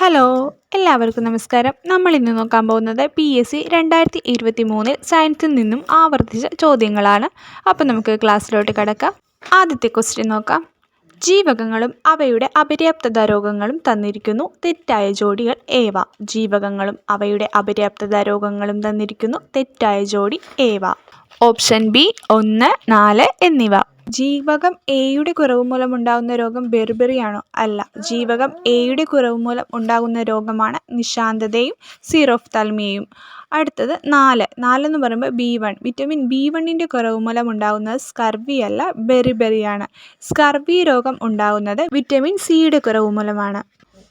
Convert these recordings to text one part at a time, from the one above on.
Hello എല്ലാവർക്കും നമസ്കാരം. നമ്മൾ ഇന്ന് നോക്കാൻ പോകുന്നത് പി എസ് സി രണ്ടായിരത്തി ഇരുപത്തി മൂന്നിൽ സയൻസിൽ നിന്നും ആവർത്തിച്ച ചോദ്യങ്ങളാണ്. അപ്പോൾ നമുക്ക് ക്ലാസ്സിലോട്ട് കിടക്കാം. ആദ്യത്തെ ക്വസ്റ്റ്യൻ നോക്കാം. ജീവകങ്ങളും അവയുടെ അപര്യാപ്തത രോഗങ്ങളും തന്നിരിക്കുന്നു. തെറ്റായ ജോഡികൾ ഏവ? ജീവകങ്ങളും അവയുടെ അപര്യാപ്തത രോഗങ്ങളും തന്നിരിക്കുന്നു. തെറ്റായ ജോഡി ഏവ? ഓപ്ഷൻ ബി ഒന്ന് നാല് എന്നിവ. ജീവകം എയുടെ കുറവ് മൂലം ഉണ്ടാകുന്ന രോഗം ബെർബെറിയാണോ? അല്ല. ജീവകം എയുടെ കുറവ് മൂലം ഉണ്ടാകുന്ന രോഗമാണ് നിശാന്തതയും സീറോഫ്താൽമിയയും അടുത്തത് നാല്. നാലെന്ന് പറയുമ്പോൾ ബി വൺ വിറ്റമിൻ ബി വണ്ണിന്റെ കുറവ് മൂലം ഉണ്ടാകുന്നത് സ്കർവി അല്ല ബെറിബെറിയാണ് സ്കർവി രോഗം ഉണ്ടാകുന്നത് വിറ്റമിൻ സിയുടെ കുറവ് മൂലമാണ്.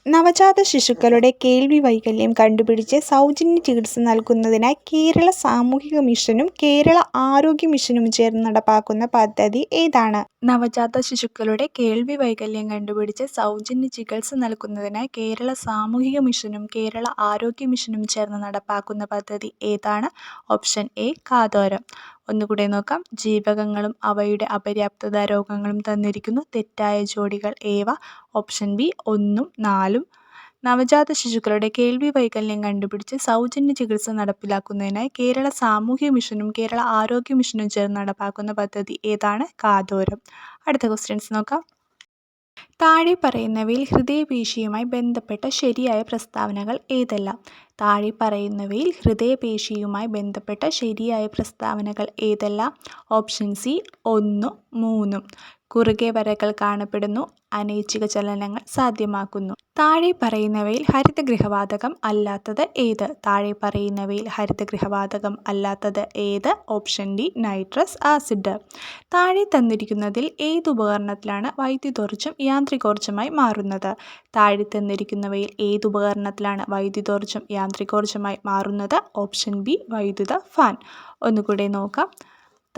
നവജാത ശിശുക്കളുടെ കേൾവി വൈകല്യം കണ്ടുപിടിച്ച് സൗജന്യ ചികിത്സ നൽകുന്നതിനായി കേരള സാമൂഹിക മിഷനും കേരള ആരോഗ്യ മിഷനും ചേർന്ന് നടപ്പാക്കുന്ന പദ്ധതി ഏതാണ്? നവജാത ശിശുക്കളുടെ കേൾവി വൈകല്യം കണ്ടുപിടിച്ച് സൗജന്യ ചികിത്സ നൽകുന്നതിനായി കേരള സാമൂഹിക മിഷനും കേരള ആരോഗ്യ മിഷനും ചേർന്ന് നടപ്പാക്കുന്ന പദ്ധതി ഏതാണ്? ഓപ്ഷൻ എ കാതോരം. ഒന്നുകൂടെ നോക്കാം. ജീവകങ്ങളും അവയുടെ അപര്യാപ്തത രോഗങ്ങളും തന്നിരിക്കുന്നു. തെറ്റായ ജോഡികൾ ഏവ? ഓപ്ഷൻ ബി ഒന്നും നാലും. നവജാത ശിശുക്കളുടെ കേൾവി വൈകല്യം കണ്ടുപിടിച്ച് സൗജന്യ ചികിത്സ നടപ്പിലാക്കുന്നതിനായി കേരള സാമൂഹ്യ മിഷനും കേരള ആരോഗ്യ മിഷനും ചേർന്ന് നടപ്പാക്കുന്ന പദ്ധതി ഏതാണ്? കാതോരം. അടുത്ത ക്വസ്റ്റ്യൻസ് നോക്കാം. താഴെ പറയുന്നവയിൽ ഹൃദയപേശിയുമായി ബന്ധപ്പെട്ട ശരിയായ പ്രസ്താവനകൾ ഏതെല്ലാം? താഴെ പറയുന്നവയിൽ ഹൃദയപേശിയുമായി ബന്ധപ്പെട്ട ശരിയായ പ്രസ്താവനകൾ ഏതെല്ലാം? ഓപ്ഷൻ സി ഒന്നും മൂന്നും. കുറുകെ വരകൾ കാണപ്പെടുന്നു. അനൈച്ഛിക ചലനങ്ങൾ സാധ്യമാക്കുന്നു. താഴെ പറയുന്നവയിൽ ഹരിതഗൃഹവാതകം അല്ലാത്തത് ഏത്? താഴെ പറയുന്നവയിൽ ഹരിതഗൃഹവാതകം അല്ലാത്തത് ഏത്? Option D nitrous acid. താഴെ തന്നിരിക്കുന്നതിൽ ഏത് ഉപകരണത്തിലാണ് വൈദ്യുതോർജം യാന്ത്രികോർജമായി മാറുന്നത്? താഴെ തന്നിരിക്കുന്നവയിൽ ഏത് ഉപകരണത്തിലാണ് വൈദ്യുതോർജം യാന്ത്രികോർജമായി മാറുന്നത്? ഓപ്ഷൻ ബി വൈദ്യുത ഫാൻ. ഒന്നുകൂടെ നോക്കാം.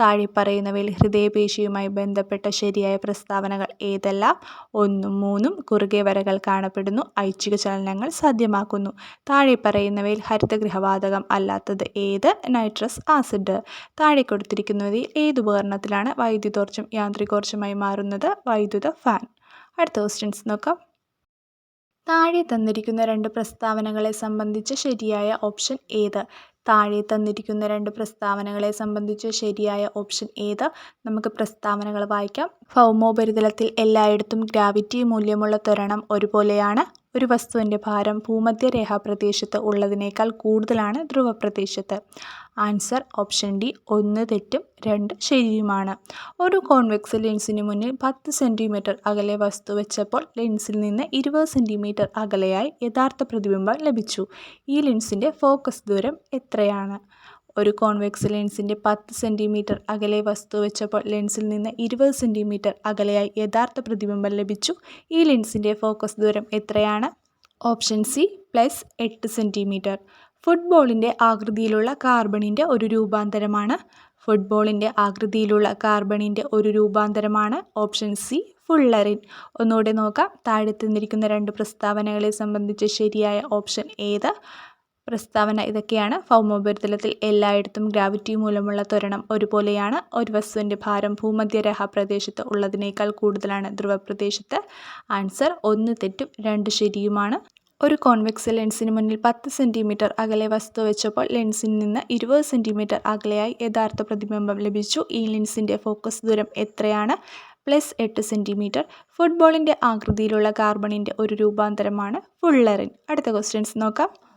താഴെ പറയുന്നവയിൽ ഹൃദയപേശിയുമായി ബന്ധപ്പെട്ട ശരിയായ പ്രസ്താവനകൾ ഏതെല്ലാം? ഒന്നും മൂന്നും കുറുകെ വരകൾ കാണപ്പെടുന്നു. ഐച്ഛിക ചലനങ്ങൾ സാധ്യമാക്കുന്നു. താഴെ പറയുന്നവയിൽ ഹരിതഗൃഹവാതകം അല്ലാത്തത് ഏത്? Nitrous acid. താഴെ കൊടുത്തിരിക്കുന്നതിൽ ഏത് ഉപകരണത്തിലാണ് വൈദ്യുതോർജം യാന്ത്രികോർജമായി മാറുന്നത്? വൈദ്യുത ഫാൻ. അടുത്ത ക്വസ്റ്റ്യൻസ് നോക്കാം. താഴെ തന്നിരിക്കുന്ന രണ്ട് പ്രസ്താവനകളെ സംബന്ധിച്ച് ശരിയായ ഓപ്ഷൻ ഏത്? താഴെ തന്നിരിക്കുന്ന രണ്ട് പ്രസ്താവനകളെ സംബന്ധിച്ച് ശരിയായ ഓപ്ഷൻ ഏത്? നമുക്ക് പ്രസ്താവനകൾ വായിക്കാം. ഭൗമോപരിതലത്തിൽ എല്ലായിടത്തും ഗ്രാവിറ്റി മൂല്യമുള്ള ത്വരണം ഒരുപോലെയാണ് ഒരു വസ്തുവിന്റെ ഭാരം ഭൂമധ്യരേഖാ പ്രദേശത്ത് ഉള്ളതിനേക്കാൾ കൂടുതലാണ് ധ്രുവപ്രദേശത്ത്. ആൻസർ ഓപ്ഷൻ ഡി ഒന്ന് തെറ്റും രണ്ട് ശരിയുമാണ്. ഒരു കോൺവെക്സ് ലെൻസിന് മുന്നിൽ പത്ത് സെന്റിമീറ്റർ അകലെ വസ്തു വെച്ചപ്പോൾ ലെൻസിൽ നിന്ന് ഇരുപത് സെന്റിമീറ്റർ അകലെയായി യഥാർത്ഥ പ്രതിബിംബം ലഭിച്ചു. ഈ ലെൻസിന്റെ ഫോക്കസ് ദൂരം എത്രയാണ്? ഒരു കോൺവെക്സ് ലെൻസിന്റെ പത്ത് സെന്റിമീറ്റർ അകലെ വസ്തു വെച്ചപ്പോൾ ലെൻസിൽ നിന്ന് ഇരുപത് സെന്റിമീറ്റർ അകലെയായി യഥാർത്ഥ പ്രതിബിംബം ലഭിച്ചു. ഈ ലെൻസിന്റെ ഫോക്കസ് ദൂരം എത്രയാണ്? ഓപ്ഷൻ സി പ്ലസ് എട്ട് സെന്റിമീറ്റർ. ഫുട്ബോളിന്റെ ആകൃതിയിലുള്ള കാർബണിന്റെ ഒരു രൂപാന്തരമാണ്. ഫുട്ബോളിന്റെ ആകൃതിയിലുള്ള കാർബണിന്റെ ഒരു രൂപാന്തരമാണ്. Option C fullerene. ഒന്നുകൂടെ നോക്കാം. താഴെ തന്നിരിക്കുന്ന രണ്ട് പ്രസ്താവനകളെ സംബന്ധിച്ച് ശരിയായ ഓപ്ഷൻ ഏത്? പ്രസ്താവന ഇതൊക്കെയാണ്. ഭൗമോപരിതലത്തിൽ എല്ലായിടത്തും ഗ്രാവിറ്റി മൂലമുള്ള ത്വരണം ഒരുപോലെയാണ്. ഒരു വസ്തുവിന്റെ ഭാരം ഭൂമധ്യരേഖ പ്രദേശത്ത് ഉള്ളതിനേക്കാൾ കൂടുതലാണ് ധ്രുവപ്രദേശത്ത്. ആൻസർ ഒന്ന് തെറ്റും രണ്ട് ശരിയുമാണ്. ഒരു കോൺവെക്സ് ലെൻസിന് മുന്നിൽ പത്ത് സെന്റിമീറ്റർ അകലെ വസ്തു വെച്ചപ്പോൾ ലെൻസിൽ നിന്ന് ഇരുപത് സെന്റിമീറ്റർ അകലെയായി യഥാർത്ഥ പ്രതിബിംബം ലഭിച്ചു. ഈ ലെൻസിന്റെ ഫോക്കസ് ദൂരം എത്രയാണ്? പ്ലസ് എട്ട് സെന്റിമീറ്റർ ഫുട്ബോളിന്റെ ആകൃതിയിലുള്ള കാർബണിന്റെ ഒരു രൂപാന്തരമാണ് ഫുള്ളറിൻ. അടുത്ത ക്വസ്റ്റ്യൻസ് നോക്കാം.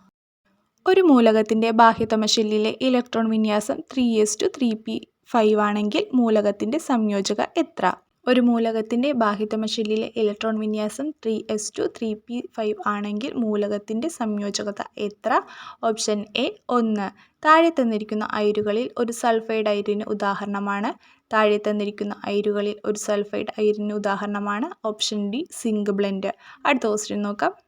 ഒരു മൂലകത്തിന്റെ ബാഹ്യതമശല്ലിലെ ഇലക്ട്രോൺ വിന്യാസം three S two three P five ആണെങ്കിൽ മൂലകത്തിന്റെ സംയോജക എത്ര? ഒരു മൂലകത്തിന്റെ ബാഹ്യതമശല്ലിലെ ഇലക്ട്രോൺ വിന്യാസം three S two three P five ആണെങ്കിൽ മൂലകത്തിന്റെ സംയോജകത എത്ര? ഓപ്ഷൻ എ ഒന്ന്. താഴെ തന്നിരിക്കുന്ന അയിരുകളിൽ ഒരു സൾഫൈഡ് അയിരിന് ഉദാഹരണമാണ്. താഴെ തന്നിരിക്കുന്ന അയിരുകളിൽ ഒരു സൾഫൈഡ് അയിരിന് ഉദാഹരണമാണ്. ഓപ്ഷൻ ഡി സിങ്ക് ബ്ലെൻഡ് അടുത്ത ക്വസ്റ്റ്യൻ നോക്കാം.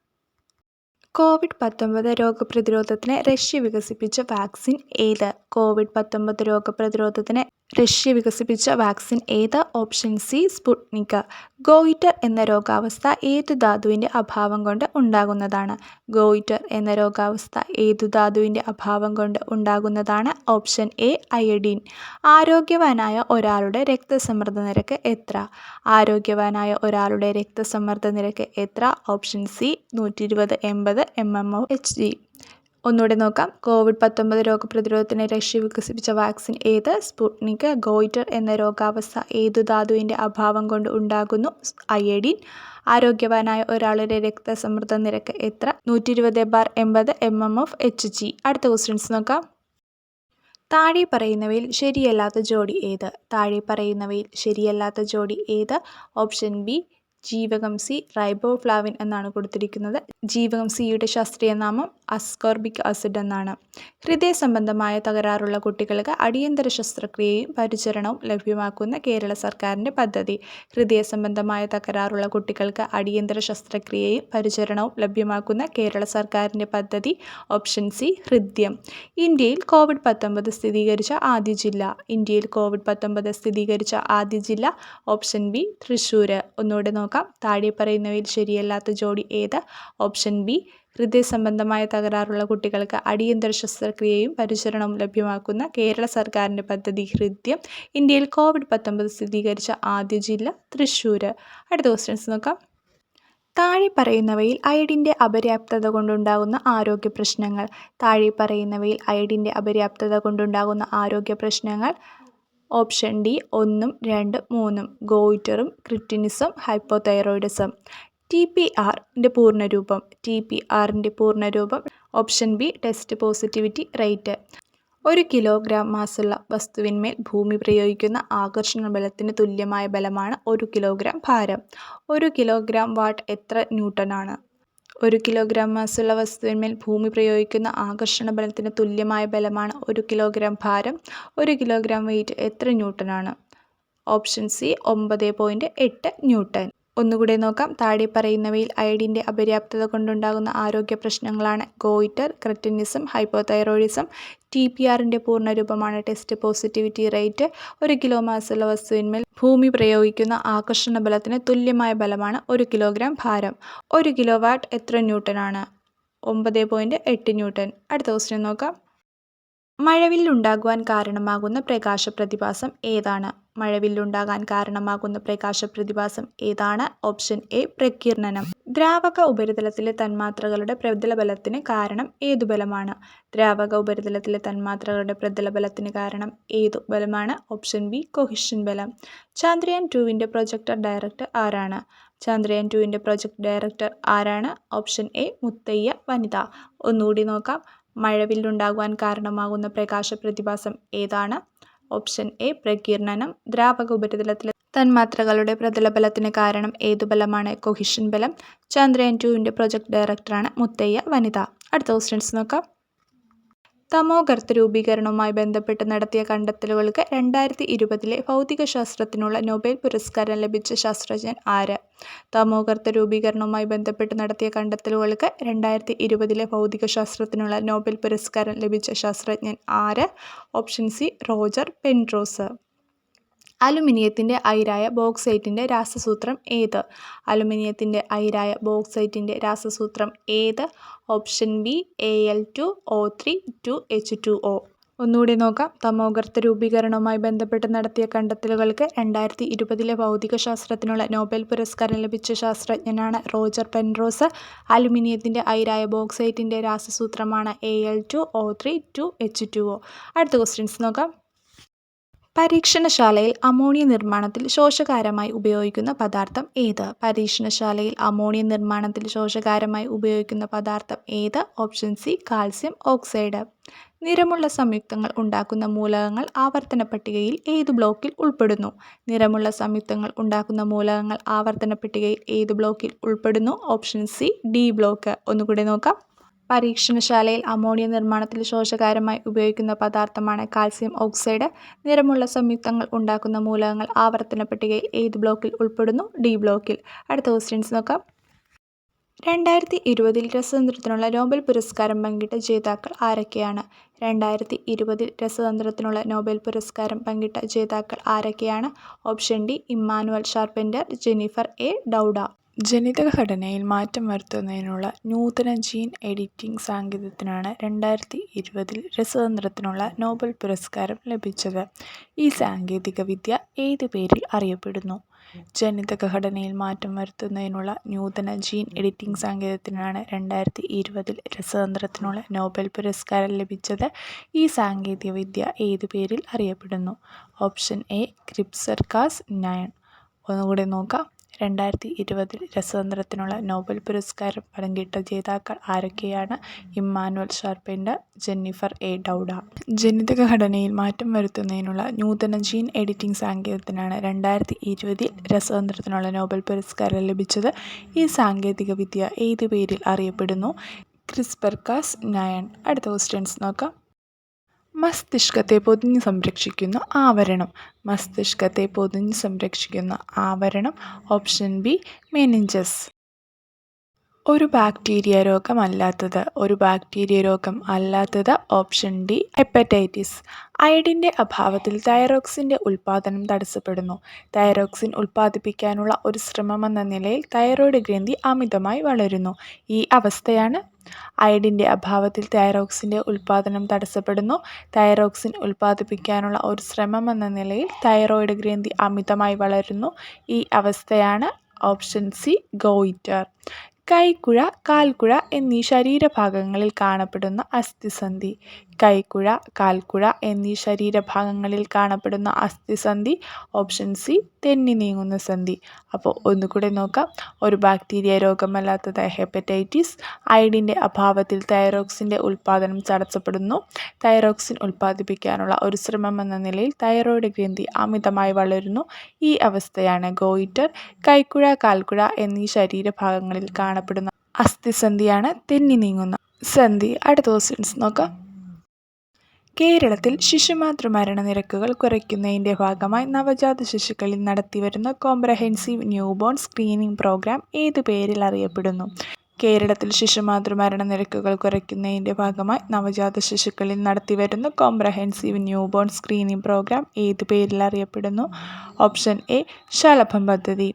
കോവിഡ് പത്തൊമ്പത് രോഗപ്രതിരോധത്തിന് റഷ്യ വികസിപ്പിച്ച വാക്സിൻ ഏത്? കോവിഡ് പത്തൊമ്പത് രോഗപ്രതിരോധത്തിന് റഷ്യ വികസിപ്പിച്ച വാക്സിൻ ഏത്? Option C Sputnik. ഗോയിറ്റർ എന്ന രോഗാവസ്ഥ ഏതു ധാതുവിന്റെ അഭാവം കൊണ്ട് ഉണ്ടാകുന്നതാണ്? ഗോയിറ്റർ എന്ന രോഗാവസ്ഥ ഏതു ധാതുവിന്റെ അഭാവം കൊണ്ട് ഉണ്ടാകുന്നതാണ്? Option A iodine. ആരോഗ്യവാനായ ഒരാളുടെ രക്തസമ്മർദ്ദ നിരക്ക് എത്ര? ആരോഗ്യവാനായ ഒരാളുടെ രക്തസമ്മർദ്ദ നിരക്ക് എത്ര? ഓപ്ഷൻ സി നൂറ്റി ഇരുപത് എൺപത് M M of H G. ഒന്നുകൂടെ നോക്കാം. കോവിഡ് പത്തൊമ്പത് രോഗപ്രതിരോധത്തിന് റഷ്യ വികസിപ്പിച്ച വാക്സിൻ ഏത്? സ്പുട്നിക് ഗോയിറ്റർ എന്ന രോഗാവസ്ഥ ഏതു ധാതുവിന്റെ അഭാവം കൊണ്ട് ഉണ്ടാകുന്നു? അയഡിൻ ആരോഗ്യവാനായ ഒരാളുടെ രക്തസമ്മർദ്ദ നിരക്ക് എത്ര? നൂറ്റി ഇരുപത് ബാർ എൺപത് M M F H G. അടുത്ത ക്വസ്റ്റ്യൻസ് നോക്കാം. താഴെ പറയുന്നവയിൽ ശരിയല്ലാത്ത ജോഡി ഏത്? താഴെ പറയുന്നവയിൽ ശരിയല്ലാത്ത ജോഡി ഏത്? ഓപ്ഷൻ ബി ജീവകം സി റൈബോഫ്ലാവിൻ എന്നാണ് കൊടുത്തിരിക്കുന്നത്. ജീവകം സിയുടെ ശാസ്ത്രീയ നാമം അസ്കോർബിക് ആസിഡ് എന്നാണ്. ഹൃദയ സംബന്ധമായ തകരാറുള്ള കുട്ടികൾക്ക് അടിയന്തര ശസ്ത്രക്രിയയും പരിചരണവും ലഭ്യമാക്കുന്ന കേരള സർക്കാരിന്റെ പദ്ധതി. ഹൃദയ സംബന്ധമായ തകരാറുള്ള കുട്ടികൾക്ക് അടിയന്തര ശസ്ത്രക്രിയയും പരിചരണവും ലഭ്യമാക്കുന്ന കേരള സർക്കാരിന്റെ പദ്ധതി ഓപ്ഷൻ സി ഹൃദ്യം. ഇന്ത്യയിൽ കോവിഡ് പത്തൊമ്പത് സ്ഥിരീകരിച്ച ആദ്യ ജില്ല. ഇന്ത്യയിൽ കോവിഡ് പത്തൊമ്പത് സ്ഥിരീകരിച്ച ആദ്യ ജില്ല ഓപ്ഷൻ ബി തൃശ്ശൂർ ഒന്നുകൂടെ നോക്കാം. താഴെ പറയുന്നവയിൽ ശരിയല്ലാത്ത ജോഡി ഏത്? ഓപ്ഷൻ ബി ഹൃദയ സംബന്ധമായ തകരാറുള്ള കുട്ടികൾക്ക് അടിയന്തര ശസ്ത്രക്രിയയും പരിചരണവും ലഭ്യമാക്കുന്ന കേരള സർക്കാരിന്റെ പദ്ധതി ഹൃദ്യം. ഇന്ത്യയിൽ കോവിഡ് പത്തൊമ്പത് സ്ഥിരീകരിച്ച ആദ്യ ജില്ല തൃശ്ശൂർ അടുത്ത ക്വസ്റ്റ്യൻസ് നോക്കാം. താഴെ പറയുന്നവയിൽ അയഡിന്റെ അപര്യാപ്തത കൊണ്ടുണ്ടാകുന്ന ആരോഗ്യ പ്രശ്നങ്ങൾ. താഴെ പറയുന്നവയിൽ അയഡിന്റെ അപര്യാപ്തത കൊണ്ടുണ്ടാകുന്ന ആരോഗ്യ പ്രശ്നങ്ങൾ. ഓപ്ഷൻ ഡി ഒന്നും രണ്ട് മൂന്നും. ഗോയിറ്ററും ക്രിറ്റിനിസം ഹൈപ്പോതൈറോയിഡിസം. ടി പി ആറിന്റെ പൂർണരൂപം. ടി പി ആറിന്റെ പൂർണരൂപം. Option B test positivity rate. ഒരു കിലോഗ്രാം മാസുള്ള വസ്തുവിന്മേൽ ഭൂമി പ്രയോഗിക്കുന്ന ആകർഷണ ബലത്തിന് തുല്യമായ ബലമാണ് ഒരു കിലോഗ്രാം ഭാരം. ഒരു കിലോഗ്രാം വാട്ട് എത്ര ന്യൂട്ടനാണ്? ഒരു കിലോഗ്രാം മാസുള്ള വസ്തുവിന്മേൽ ഭൂമി പ്രയോഗിക്കുന്ന ആകർഷണ ബലത്തിന് തുല്യമായ ബലമാണ് ഒരു കിലോഗ്രാം ഭാരം. ഒരു കിലോഗ്രാം വെയിറ്റ് എത്ര ന്യൂട്ടനാണ് ഓപ്ഷൻ സി ഒമ്പത് പോയിന്റ് എട്ട് ന്യൂട്ടൺ ഒന്നുകൂടെ നോക്കാം. താഴെ പറയുന്നവയിൽ അയഡിന്റെ അപര്യാപ്തത കൊണ്ടുണ്ടാകുന്ന ആരോഗ്യ പ്രശ്നങ്ങളാണ് goitre cretinism hypothyroidism. T P ആറിന്റെ പൂർണരൂപമാണ് ടെസ്റ്റ് പോസിറ്റിവിറ്റി റേറ്റ്. ഒരു കിലോ മാസുള്ള വസ്തുവിന്മേൽ ഭൂമി പ്രയോഗിക്കുന്ന ആകർഷണ ബലത്തിന് തുല്യമായ ബലമാണ് ഒരു കിലോഗ്രാം ഭാരം. ഒരു കിലോ വാട്ട് എത്ര ന്യൂട്ടനാണ്? ഒമ്പത് പോയിന്റ് എട്ട് ന്യൂട്ടൺ അടുത്ത ക്വസ്റ്റ്യൻ നോക്കാം. മഴവില്ലുണ്ടാകുവാൻ കാരണമാകുന്ന പ്രകാശപ്രതിഭാസം ഏതാണ്? മഴവില്ലുണ്ടാകാൻ കാരണമാകുന്ന പ്രകാശപ്രതിഭാസം ഏതാണ്? ഓപ്ഷൻ എ പ്രകീർണനം. ദ്രാവക ഉപരിതലത്തിലെ തന്മാത്രകളുടെ പ്രതലബലത്തിന് കാരണം ഏതു ബലമാണ് ദ്രാവക ഉപരിതലത്തിലെ തന്മാത്രകളുടെ പ്രതലബലത്തിന് കാരണം ഏതു ബലമാണ് ഓപ്ഷൻ ബി കൊഹിഷൻ ബലം. ചാന്ദ്രയാൻ ടുവിന്റെ പ്രൊജക്ടർ ഡയറക്ടർ ആരാണ്? ചാന്ദ്രയാൻ ടുവിന്റെ പ്രൊജക്ട് ഡയറക്ടർ ആരാണ്? Option A Muthayya Vanitha. ഒന്നുകൂടി നോക്കാം. മഴവില്ലുണ്ടാകുവാൻ കാരണമാകുന്ന പ്രകാശ പ്രതിഭാസം ഏതാണ്? ഓപ്ഷൻ എ പ്രകീർണനം. ദ്രാവക ഉപരിതലത്തിലെ തന്മാത്രകളുടെ പ്രതലബലത്തിന് കാരണം ഏതു ബലമാണ്? കൊഹിഷൻ ബലം. ചന്ദ്രയാൻ ടുവിന്റെ പ്രൊജക്ട് ഡയറക്ടറാണ് മുത്തയ്യ വനിത. അടുത്ത ക്വസ്റ്റ്യൻസ് നോക്കാം. തമോഗർത്ത രൂപീകരണവുമായി ബന്ധപ്പെട്ട് നടത്തിയ കണ്ടെത്തലുകൾക്ക് രണ്ടായിരത്തി ഇരുപതിലെ ഭൗതികശാസ്ത്രത്തിനുള്ള നൊബേൽ പുരസ്കാരം ലഭിച്ച ശാസ്ത്രജ്ഞൻ ആര്? തമോഗർത്ത രൂപീകരണവുമായി ബന്ധപ്പെട്ട് നടത്തിയ കണ്ടെത്തലുകൾക്ക് രണ്ടായിരത്തി ഇരുപതിലെ ഭൗതികശാസ്ത്രത്തിനുള്ള നൊബേൽ പുരസ്കാരം ലഭിച്ച ശാസ്ത്രജ്ഞൻ ആര്? ഓപ്ഷൻ സി റോജർ പെൻട്രോസ് അലുമിനിയത്തിന്റെ അയിരായ ബോക്സൈറ്റിന്റെ രാസസൂത്രം ഏത്? അലുമിനിയത്തിന്റെ അയിരായ ബോക്സൈറ്റിന്റെ രാസസൂത്രം ഏത്? Option B A L two O three two H two O ഒന്നുകൂടി നോക്കാം. തമോഗർത്ത രൂപീകരണവുമായി ബന്ധപ്പെട്ട് നടത്തിയ കണ്ടെത്തലുകൾക്ക് രണ്ടായിരത്തി ഇരുപതിലെ ഭൗതികശാസ്ത്രത്തിനുള്ള നോബൽ പുരസ്കാരം ലഭിച്ച ശാസ്ത്രജ്ഞനാണ് റോജർ പെൻറോസ്. അലുമിനിയത്തിന്റെ അയിരായ ബോക്സൈറ്റിന്റെ രാസസൂത്രമാണ് A L two O three two H two O അടുത്ത ക്വസ്റ്റ്യൻസ് നോക്കാം. പരീക്ഷണശാലയിൽ അമോണിയ നിർമ്മാണത്തിൽ ശോഷകാരമായി ഉപയോഗിക്കുന്ന പദാർത്ഥം ഏത്? പരീക്ഷണശാലയിൽ അമോണിയ നിർമ്മാണത്തിൽ ശോഷകാരമായി ഉപയോഗിക്കുന്ന പദാർത്ഥം ഏത്? Option C calcium oxide. നിറമുള്ള സംയുക്തങ്ങൾ ഉണ്ടാക്കുന്ന മൂലകങ്ങൾ ആവർത്തന പട്ടികയിൽ ഏത് ബ്ലോക്കിൽ ഉൾപ്പെടുന്നു? നിറമുള്ള സംയുക്തങ്ങൾ ഉണ്ടാക്കുന്ന മൂലകങ്ങൾ ആവർത്തന പട്ടികയിൽ ഏത് ബ്ലോക്കിൽ ഉൾപ്പെടുന്നു? Option C D block. ഒന്നുകൂടി നോക്കാം. പരീക്ഷണശാലയിൽ അമോണിയ നിർമ്മാണത്തിൽ ശോഷകാരമായി ഉപയോഗിക്കുന്ന പദാർത്ഥമാണ് കാൽസ്യം ഓക്സൈഡ്. നിറമുള്ള സംയുക്തങ്ങൾ ഉണ്ടാക്കുന്ന മൂലകങ്ങൾ ആവർത്തന പട്ടികയിൽ ഏത് ബ്ലോക്കിൽ ഉൾപ്പെടുന്നു? ഡി ബ്ലോക്കിൽ. അടുത്ത ക്വസ്റ്റ്യൻസ് നോക്കാം. രണ്ടായിരത്തി ഇരുപതിൽ രസതന്ത്രത്തിനുള്ള നോബൽ പുരസ്കാരം പങ്കിട്ട ജേതാക്കൾ ആരൊക്കെയാണ്? രണ്ടായിരത്തി ഇരുപതിൽ രസതന്ത്രത്തിനുള്ള നോബൽ പുരസ്കാരം പങ്കിട്ട ജേതാക്കൾ ആരൊക്കെയാണ്? Option D Emmanuelle Charpentier Jennifer A. Doudna. ജനിതകഘടനയിൽ മാറ്റം വരുത്തുന്നതിനുള്ള നൂതന ജീൻ എഡിറ്റിംഗ് സാങ്കേതികത്തിനാണ് രണ്ടായിരത്തി ഇരുപതിൽ രസതന്ത്രത്തിനുള്ള നോബൽ പുരസ്കാരം ലഭിച്ചത്. ഈ സാങ്കേതികവിദ്യ ഏത് പേരിൽ അറിയപ്പെടുന്നു? ജനിതകഘടനയിൽ മാറ്റം വരുത്തുന്നതിനുള്ള നൂതന ജീൻ എഡിറ്റിംഗ് സാങ്കേതികത്തിനാണ് രണ്ടായിരത്തി ഇരുപതിൽ രസതന്ത്രത്തിനുള്ള നോബൽ പുരസ്കാരം ലഭിച്ചത്. ഈ സാങ്കേതികവിദ്യ ഏത് പേരിൽ അറിയപ്പെടുന്നു? ഓപ്ഷൻ എ ക്രിപ്സർ കാസ് നയൺ ഒന്നുകൂടി നോക്കാം. രണ്ടായിരത്തി ഇരുപതിൽ രസതന്ത്രത്തിനുള്ള നോബൽ പുരസ്കാരം പങ്കിട്ട ജേതാക്കൾ ആരൊക്കെയാണ്? Emmanuelle Charpentier Jennifer A. Doudna. ജനിതക ഘടനയിൽ മാറ്റം വരുത്തുന്നതിനുള്ള നൂതന ജീൻ എഡിറ്റിംഗ് സാങ്കേതികത്തിനാണ് രണ്ടായിരത്തി ഇരുപതിൽ രസതന്ത്രത്തിനുള്ള നോബൽ പുരസ്കാരം ലഭിച്ചത്. ഈ സാങ്കേതികവിദ്യ ഏത് പേരിൽ അറിയപ്പെടുന്നു? ക്രിസ്പെർകാസ് നയൻ. അടുത്ത ക്വസ്റ്റ്യൻസ് നോക്കാം. മസ്തിഷ്കത്തെ പൊതിഞ്ഞ് സംരക്ഷിക്കുന്ന. ആവരണം. മസ്തിഷ്കത്തെ പൊതിഞ്ഞ് സംരക്ഷിക്കുന്ന ആവരണം. ഓപ്ഷൻ ബി മെനിഞ്ചസ് ഒരു ബാക്ടീരിയ രോഗം അല്ലാത്തത്. ഒരു ബാക്ടീരിയ രോഗം അല്ലാത്തത്. ഓപ്ഷൻ ഡി ഹെപ്പറ്റൈറ്റിസ് അയഡിന്റെ അഭാവത്തിൽ തൈറോക്സിന്റെ ഉൽപ്പാദനം തടസ്സപ്പെടുന്നു. തൈറോക്സിൻ ഉൽപ്പാദിപ്പിക്കാനുള്ള ഒരു ശ്രമമെന്ന നിലയിൽ തൈറോയ്ഡ് ഗ്രന്ഥി അമിതമായി വളരുന്നു. ഈ അവസ്ഥയാണ് അയഡിന്റെ അഭാവത്തിൽ തൈറോക്സിന്റെ ഉൽപ്പാദനം തടസ്സപ്പെടുന്നു. തൈറോക്സിൻ ഉൽപ്പാദിപ്പിക്കാനുള്ള ഒരു ശ്രമമെന്ന നിലയിൽ തൈറോയിഡ് ഗ്രന്ഥി അമിതമായി വളരുന്നു. ഈ അവസ്ഥയാണ് ഓപ്ഷൻ സി ഗോയിറ്റർ. കൈക്കുഴ കാൽക്കുഴ എന്നീ ശരീരഭാഗങ്ങളിൽ കാണപ്പെടുന്ന അസ്ഥിസന്ധി. കൈക്കുഴ കാൽക്കുഴ എന്നീ ശരീരഭാഗങ്ങളിൽ കാണപ്പെടുന്ന അസ്ഥിസന്ധി ഓപ്ഷൻ സി തെന്നി നീങ്ങുന്ന സന്ധി. അപ്പോൾ ഒന്നുകൂടെ നോക്കാം. ഒരു ബാക്ടീരിയ രോഗമല്ലാത്തത് ഹെപ്പറ്റൈറ്റിസ് അയഡിന്റെ അഭാവത്തിൽ തൈറോക്സിന്റെ ഉൽപ്പാദനം തടസ്സപ്പെടുന്നു. തൈറോക്സിൻ ഉൽപ്പാദിപ്പിക്കാനുള്ള ഒരു ശ്രമം എന്ന നിലയിൽ തൈറോയ്ഡ് ഗ്രന്ഥി അമിതമായി വളരുന്നു. ഈ അവസ്ഥയാണ് ഗോയിറ്റർ കൈക്കുഴ കാൽക്കുഴ എന്നീ ശരീരഭാഗങ്ങളിൽ കാണപ്പെടുന്ന അസ്ഥിസന്ധിയാണ് തെന്നി നീങ്ങുന്ന സന്ധി. അടുത്ത ക്വസ്റ്റ്യൻസ് നോക്കാം. കേരളത്തിൽ ശിശുമാതൃമരണ നിരക്കുകൾ കുറയ്ക്കുന്നതിന്റെ ഭാഗമായി നവജാത ശിശുക്കളിൽ നടത്തിവരുന്ന കോംപ്രഹെൻസീവ് ന്യൂബോൺ സ്ക്രീനിംഗ് പ്രോഗ്രാം ഏതു പേരിൽ അറിയപ്പെടുന്നു? കേരളത്തിൽ ശിശുമാതൃമരണ നിരക്കുകൾ കുറയ്ക്കുന്നതിന്റെ ഭാഗമായി നവജാത ശിശുക്കളിൽ നടത്തിവരുന്ന കോംപ്രഹെൻസീവ് ന്യൂബോൺ സ്ക്രീനിംഗ് പ്രോഗ്രാം ഏതു പേരിൽ അറിയപ്പെടുന്നു? ഓപ്ഷൻ എ ശലഭം പദ്ധതി.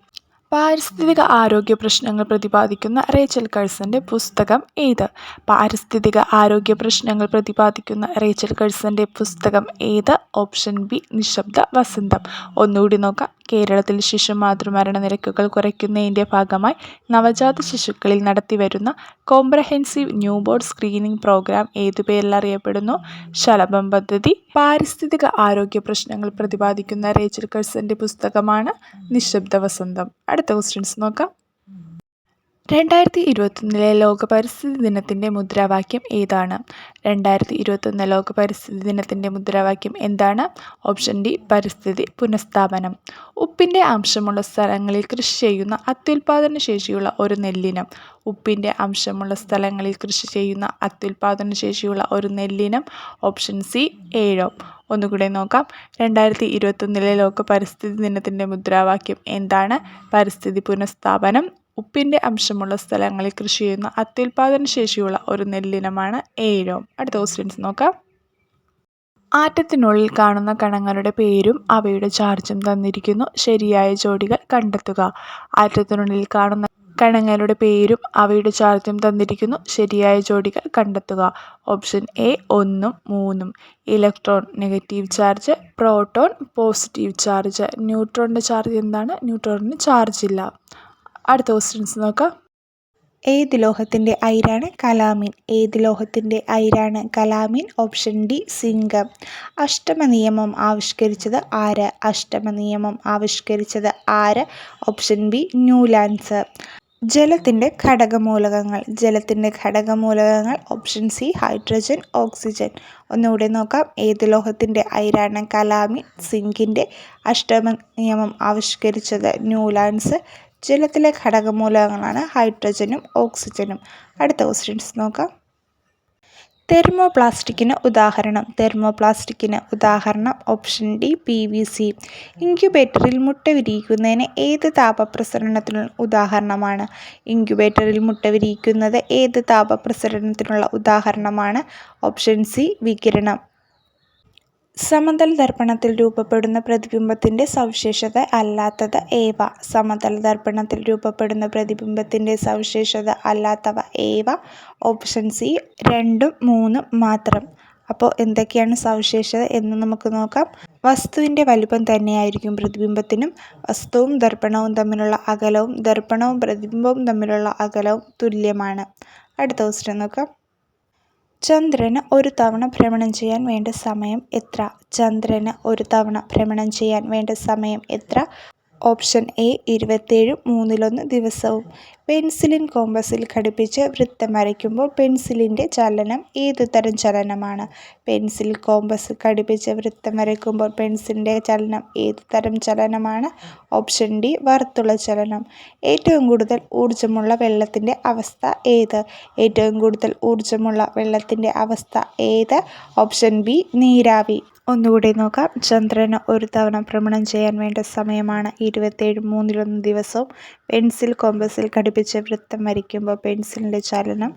പാരിസ്ഥിതിക ആരോഗ്യ പ്രശ്നങ്ങൾ പ്രതിപാദിക്കുന്ന റേച്ചൽ കഴ്സന്റെ പുസ്തകം ഏത്? പാരിസ്ഥിതിക ആരോഗ്യ പ്രശ്നങ്ങൾ പ്രതിപാദിക്കുന്ന റേച്ചൽ കഴ്സന്റെ പുസ്തകം ഏത്? ഓപ്ഷൻ ബി നിശബ്ദ വസന്തം. ഒന്നുകൂടി നോക്കാം. കേരളത്തിൽ ശിശു മാതൃമരണ നിരക്കുകൾ കുറയ്ക്കുന്നതിന്റെ ഭാഗമായി നവജാത ശിശുക്കളിൽ നടത്തിവരുന്ന comprehensive newborn screening programme ഏതു പേരിൽ അറിയപ്പെടുന്നു? ശലഭം പദ്ധതി. പാരിസ്ഥിതിക ആരോഗ്യ പ്രശ്നങ്ങൾ പ്രതിപാദിക്കുന്ന റേച്ചൽ കഴ്സന്റെ പുസ്തകമാണ് നിശബ്ദ വസന്തം. അടുത്ത ക്വസ്റ്റ്യൻസ് നോക്കാം. രണ്ടായിരത്തി ഇരുപത്തൊന്നിലെ ലോക പരിസ്ഥിതി ദിനത്തിന്റെ മുദ്രാവാക്യം ഏതാണ്? രണ്ടായിരത്തി ഇരുപത്തൊന്ന് ലോക പരിസ്ഥിതി ദിനത്തിന്റെ മുദ്രാവാക്യം എന്താണ്? ഓപ്ഷൻ ഡി പരിസ്ഥിതി പുനഃസ്ഥാപനം. ഉപ്പിന്റെ അംശമുള്ള സ്ഥലങ്ങളിൽ കൃഷി ചെയ്യുന്ന അത്യുൽപാദന ശേഷിയുള്ള ഒരു നെല്ലിനം. ഉപ്പിന്റെ അംശമുള്ള സ്ഥലങ്ങളിൽ കൃഷി ചെയ്യുന്ന അത്യുൽപാദന ശേഷിയുള്ള ഒരു നെല്ലിനം. ഓപ്ഷൻ സി ഏഴോ. ഒന്നുകൂടെ നോക്കാം. രണ്ടായിരത്തി ഇരുപത്തൊന്നിലെ ലോക പരിസ്ഥിതി ദിനത്തിന്റെ മുദ്രാവാക്യം എന്താണ്? പരിസ്ഥിതി പുനഃസ്ഥാപനം. ഉപ്പിന്റെ അംശമുള്ള സ്ഥലങ്ങളിൽ കൃഷി ചെയ്യുന്ന അത്യുൽപാദന ശേഷിയുള്ള ഒരു നെല്ലിനമാണ് ഏഴോം. അടുത്ത ക്വസ്റ്റ്യൻസ് നോക്കാം. ആറ്റത്തിനുള്ളിൽ കാണുന്ന കണങ്ങളുടെ പേരും അവയുടെ ചാർജും തന്നിരിക്കുന്നു. ശരിയായ ജോഡികൾ കണ്ടെത്തുക. ആറ്റത്തിനുള്ളിൽ കാണുന്ന കണങ്ങളുടെ പേരും അവയുടെ ചാർജും തന്നിരിക്കുന്നു. ശരിയായ ജോഡികൾ കണ്ടെത്തുക. ഓപ്ഷൻ എ ഒന്നും മൂന്നും. Electron negative charge proton positive charge. ന്യൂട്രോണിന്റെ charge എന്താണ്? ന്യൂട്രോണിന് ചാർജ് ഇല്ല. അടുത്ത ക്വസ്റ്റ്യൻസ് നോക്കാം. ഏത് ലോഹത്തിന്റെ അയിരാണ് കലാമിൻ? ഏത് ലോഹത്തിന്റെ അയിരാണ് കലാമിൻ? Option D zinc. അഷ്ടമ നിയമം ആവിഷ്കരിച്ചത് ആര്? അഷ്ടമ നിയമം ആവിഷ്കരിച്ചത് ആര്? Option B Newlands. ജലത്തിന്റെ ഘടകമൂലകങ്ങൾ. ജലത്തിന്റെ ഘടകമൂലകങ്ങൾ ഓപ്ഷൻ സി ഹൈഡ്രജൻ ഓക്സിജൻ ഒന്നുകൂടെ നോക്കാം. ഏത് ലോഹത്തിന്റെ അയിരാണ് കലാമിൻ? സിങ്കിന്റെ അഷ്ടമ നിയമം ആവിഷ്കരിച്ചത് ന്യൂലാൻസ്. ജലത്തിലെ ഘടകമൂലകങ്ങളാണ് ഹൈഡ്രജനും ഓക്സിജനും. അടുത്ത ക്വസ്റ്റ്യൻസ് നോക്കാം. തെർമോപ്ലാസ്റ്റിക്കിന് ഉദാഹരണം. തെർമോപ്ലാസ്റ്റിക്കിന് ഉദാഹരണം option D P V C ഇൻക്യുബേറ്ററിൽ മുട്ട വിരിയിക്കുന്നതിന് ഏത് താപപ്രസരണത്തിനുള്ള ഉദാഹരണമാണ്? ഇൻക്യുബേറ്ററിൽ മുട്ട വിരിയിക്കുന്നത് ഏത് താപപ്രസരണത്തിനുള്ള ഉദാഹരണമാണ്? ഓപ്ഷൻ സി വികിരണം. സമതല ദർപ്പണത്തിൽ രൂപപ്പെടുന്ന പ്രതിബിംബത്തിന്റെ സവിശേഷത അല്ലാത്തത് ഏവ. സമതല ദർപ്പണത്തിൽ രൂപപ്പെടുന്ന പ്രതിബിംബത്തിന്റെ സവിശേഷത അല്ലാത്തവ ഏവ. ഓപ്ഷൻ സി രണ്ടും മൂന്നും മാത്രം. അപ്പോൾ എന്തൊക്കെയാണ് സവിശേഷത എന്ന് നമുക്ക് നോക്കാം. വസ്തുവിന്റെ വലിപ്പം തന്നെയായിരിക്കും പ്രതിബിംബത്തിനും. വസ്തുവും ദർപ്പണവും തമ്മിലുള്ള അകലവും ദർപ്പണവും പ്രതിബിംബവും തമ്മിലുള്ള അകലവും തുല്യമാണ്. അടുത്ത ക്വസ്റ്റ്യൻ നോക്കാം. ചന്ദ്രന് ഒരു തവണ ഭ്രമണം ചെയ്യാൻ വേണ്ട സമയം എത്ര? ചന്ദ്രന് ഒരു തവണ ഭ്രമണം ചെയ്യാൻ വേണ്ട സമയം എത്ര? ഓപ്ഷൻ എ ഇരുപത്തേഴും മൂന്നിലൊന്ന് ദിവസവും. പെൻസിലിൻ കോമ്പസിൽ ഘടിപ്പിച്ച് വൃത്തം വരയ്ക്കുമ്പോൾ പെൻസിലിന്റെ ചലനം ഏതു തരം ചലനമാണ്? പെൻസിൽ കോമ്പസ് ഘടിപ്പിച്ച് വൃത്തം വരയ്ക്കുമ്പോൾ പെൻസിലിന്റെ ചലനം ഏതു തരം ചലനമാണ്? ഓപ്ഷൻ ഡി വർത്തുള ചലനം. ഏറ്റവും കൂടുതൽ ഊർജമുള്ള വെള്ളത്തിന്റെ അവസ്ഥ ഏത്? ഏറ്റവും കൂടുതൽ ഊർജമുള്ള വെള്ളത്തിന്റെ അവസ്ഥ ഏത്? ഓപ്ഷൻ ബി നീരാവി. ഒന്നുകൂടി നോക്കാം. ചന്ദ്രന് ഒരു തവണ ഭ്രമണം ചെയ്യാൻ വേണ്ട സമയമാണ്. ഇരുപത്തേഴ് മൂന്നിലൊന്ന് ദിവസവും പെൻസിൽ കോമ്പസിൽ ഘടിപ്പിച്ച് വൃത്തം വരയ്ക്കുമ്പോൾ പെൻസിലിന്റെ ചലനം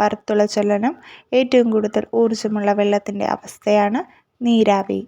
വറുത്തുള്ള ചലനം ഏറ്റവും കൂടുതൽ ഊർജമുള്ള വെള്ളത്തിന്റെ അവസ്ഥയാണ് നീരാവി.